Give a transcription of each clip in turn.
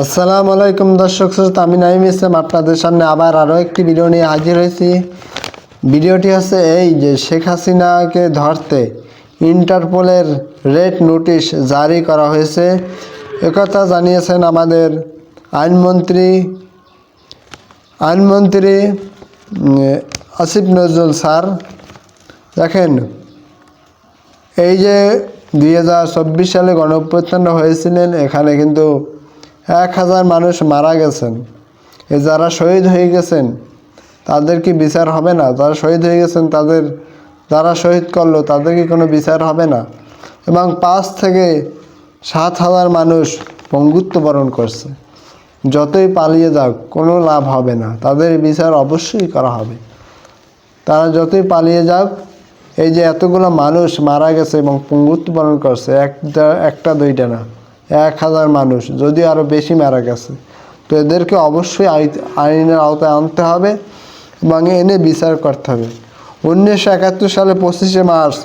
আসসালামু আলাইকুম দর্শক শ্রোতা, আমি নাইম ইসলাম আপনাদের সামনে আবার আরও একটি ভিডিও নিয়ে হাজির হয়েছি। ভিডিওটি হচ্ছে এই যে শেখ হাসিনাকে ধরতে ইন্টারপোলের রেড নোটিশ জারি করা হয়েছে। একথা জানিয়েছেন আমাদের আইনমন্ত্রী আইনমন্ত্রী আসিফ নজরুল স্যার। দেখেন, এই যে দুই হাজার চব্বিশ সালে গণঅভ্যুত্থান হয়েছিলেন, এখানে কিন্তু এক হাজার মানুষ মারা গেছেন। এ যারা শহীদ হয়ে গেছেন, তাদের কি বিচার হবে না? যারা শহীদ হয়ে গেছেন, তাদের, যারা শহীদ করল, তাদের কি কোনো বিচার হবে না? এবং পাঁচ থেকে সাত হাজার মানুষ পঙ্গুত্ব বরণ করছে। যতই পালিয়ে যাক, কোনো লাভ হবে না। তাদের বিচার অবশ্যই করা হবে। তারা যতই পালিয়ে যাক, এই যে এতগুলো মানুষ মারা গেছে এবং পঙ্গুত্ব বরণ করছে, একটা একটা দুইটা না। এক হাজার মানুষ, যদি আরও বেশি মারা গেছে। তো এদেরকে অবশ্যই আই- আইনের আওতায় আনতে হবে এবং এনে বিচার করতে হবে। উনিশশো একাত্তর সালে পঁচিশে মার্চ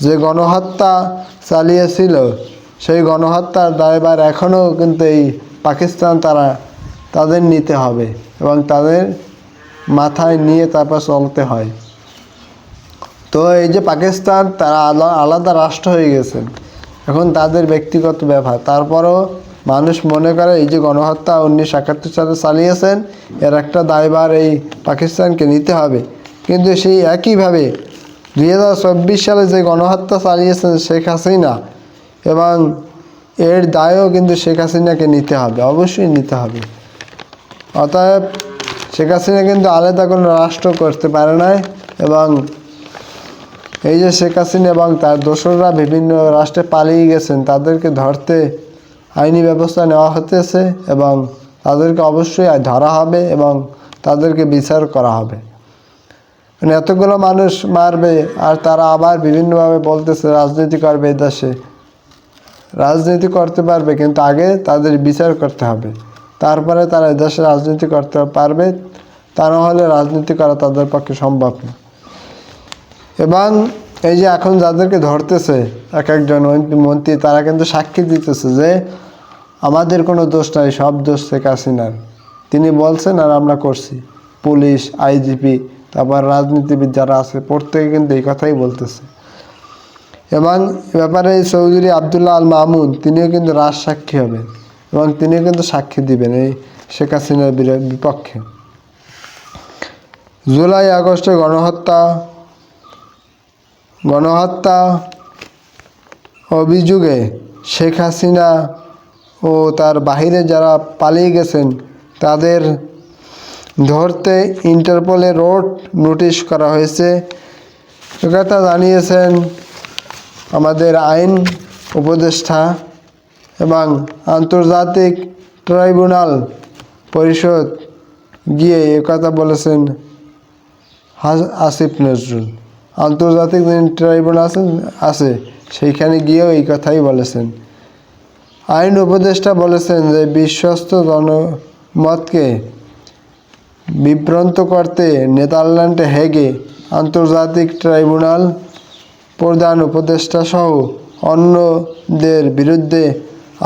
যে গণহত্যা চালিয়েছিল, সেই গণহত্যার দায়ভার এখনও কিন্তু এই পাকিস্তান তারা, তাদের নিতে হবে এবং তাদের মাথায় নিয়ে তারপর চলতে হয়। তো এই যে পাকিস্তান, তারা আলা- আলাদা রাষ্ট্র হয়ে গেছেন এখন তাদের ব্যক্তিগত ব্যাপার তারপরও মানুষ মনে করে, এই যে গণহত্যা উনিশশো একাত্তর সালে চালিয়েছেন, এর একটা দায়ভার এই পাকিস্তানকে নিতে হবে। কিন্তু সেই একইভাবে দুই হাজার চব্বিশ সালে যে গণহত্যা চালিয়েছেন শেখ হাসিনা, এবং এর দায়ও কিন্তু শেখ হাসিনাকে নিতে হবে, অবশ্যই নিতে হবে। অতএব শেখ হাসিনা কিন্তু আলাদা কোনো রাষ্ট্র করতে পারে না এবং এই যে শেখ হাসিনা এবং তার দোসররা বিভিন্ন রাষ্ট্রে পালিয়ে গেছেন, তাদেরকে ধরতে আইনি ব্যবস্থা নেওয়া হতেছে এবং তাদেরকে অবশ্যই ধরা হবে এবং তাদেরকে বিচার করা হবে। মানে এতগুলো মানুষ মারবে আর তারা আবার বিভিন্নভাবে বলতেছে, রাজনীতি করবে এই দেশে। রাজনীতি করতে পারবে কিন্তু আগে তাদের বিচার করতে হবে। তারপরে তারা দেশে রাজনীতি করতে পারবে, তা না হলে রাজনীতি করা তাদের পক্ষে সম্ভব না। এবং এই যে এখন যাদেরকে ধরতেছে, এক একজন মন্ত্রী- তারা কিন্তু সাক্ষী দিতেছে যে আমাদের কোনো দোষ নাই, সব দোষ শেখ হাসিনার। তিনি বলছেন, আর আমরা করছি। পুলিশ, আইজিপি, তারপর রাজনীতিবিদ যারা আছে, প্রত্যেকে কিন্তু এই কথাই বলতেছে। এবং ব্যাপারে চৌধুরী আবদুল্লাহ আল মামুন, তিনিও কিন্তু রাজ সাক্ষী হবেন এবং তিনিও কিন্তু সাক্ষী দিবেন এই শেখ হাসিনার বিপক্ষে। জুলাই আগস্টে গণহত্যা গণহত্যা অভিযোগে শেখ হাসিনা ও তার বাহিরে যারা পালিয়ে গেছেন, তাদের ধরতে ইন্টারপোলে রোড নোটিশ করা হয়েছে। একথা জানিয়েছেন, আমাদের আইন উপদেষ্টা এবং আন্তর্জাতিক ট্রাইব্যুনাল পরিষদ গিয়ে একথা বলেছেন আসিফ নজরুল। আন্তর্জাতিক ট্রাইব্যুনাল আছে আছে, সেইখানে গিয়েও এই কথাই বলেছেন। আইন উপদেষ্টা বলেছেন যে বিশ্বস্ত জনমতকে বিভ্রান্ত করতে নেদারল্যান্ডে, হেগে আন্তর্জাতিক ট্রাইব্যুনাল প্রধান উপদেষ্টা সহ অন্যদের বিরুদ্ধে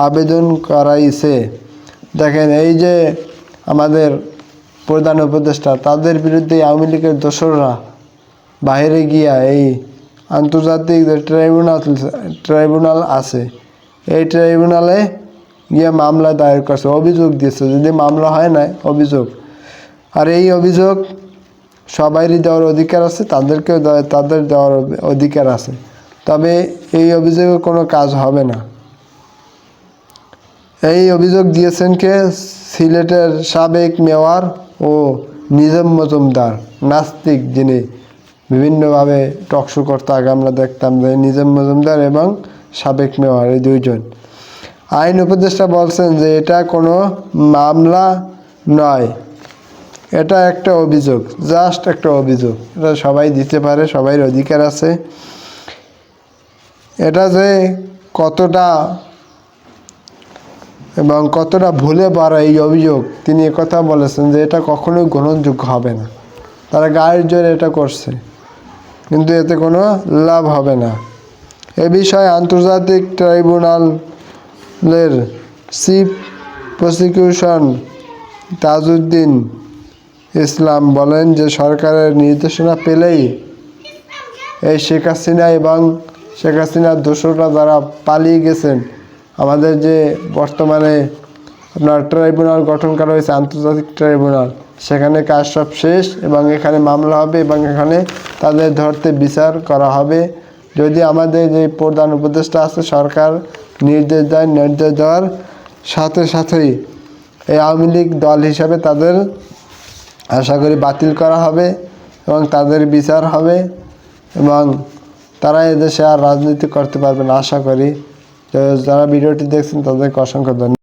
আবেদন করাইছে। দেখেন, এই যে আমাদের প্রধান উপদেষ্টা, তাদের বিরুদ্ধে আওয়ামী লীগের দোসররা বাইরে গিয়া এই আন্তর্জাতিক যে ট্রাইব্যুনাল ট্রাইব্যুনাল আছে, এই ট্রাইব্যুনালে গিয়ে মামলা দায়ের করছে। অভিযোগ দিয়েছে, যদি মামলা হয় না অভিযোগ। আর এই অভিযোগ সবাইরই দেওয়ার অধিকার আছে, তাদেরকেও তাদের দেওয়ার অধিকার আছে। তবে এই অভিযোগে কোনো কাজ হবে না। এই অভিযোগ দিয়েছেন কে? সিলেটের সাবেক মেয়র ও নিজাম মজুমদার, নাস্তিক যিনি বিভিন্নভাবে টকশো করতে আগে আমরা দেখতাম যে নিজাম মজুমদার এবং সাবেক মেয়র এই দুইজন। আইন উপদেষ্টা বলছেন যে এটা কোনো মামলা নয়। এটা একটা অভিযোগ জাস্ট একটা অভিযোগ। এটা সবাই দিতে পারে সবাই অধিকার আছে। এটা যে কতটা এবং কতটা ভুলে পারা এই অভিযোগ, তিনি কথা বলেছেন যে এটা কখনোই গ্রহণযোগ্য হবে না। তারা গায়ের জোরে এটা করছে। কিন্তু এতে কোনো লাভ হবে না। এ বিষয়ে আন্তর্জাতিক ট্রাইব্যুনালের চিফ প্রসিকিউশন তাজউদ্দিন ইসলাম বলেন যে, সরকারের নির্দেশনা পেলেই এই শেখ হাসিনা এবং শেখ হাসিনার দোসররা যারা পালিয়ে গেছেন। আমাদের যে বর্তমানে আপনার ট্রাইব্যুনাল গঠন করা হয়েছে, আন্তর্জাতিক ট্রাইব্যুনাল সেখানে কাজ সব শেষ এবং এখানে মামলা হবে এবং এখানে তাদের ধরতে বিচার করা হবে। যদি আমাদের যে প্রধান উপদেষ্টা আছে, সরকার নির্দেশ দেয়, নির্দেশ দেওয়ার সাথে সাথেই এই আওয়ামী লীগ দল হিসাবে তাদের আশা করি বাতিল করা হবে এবং তাদের বিচার হবে এবং তারা এদেশে আর রাজনীতি করতে পারবে না। আশা করি। যারা ভিডিওটি দেখছেন তাদেরকে অসংখ্য ধন্যবাদ।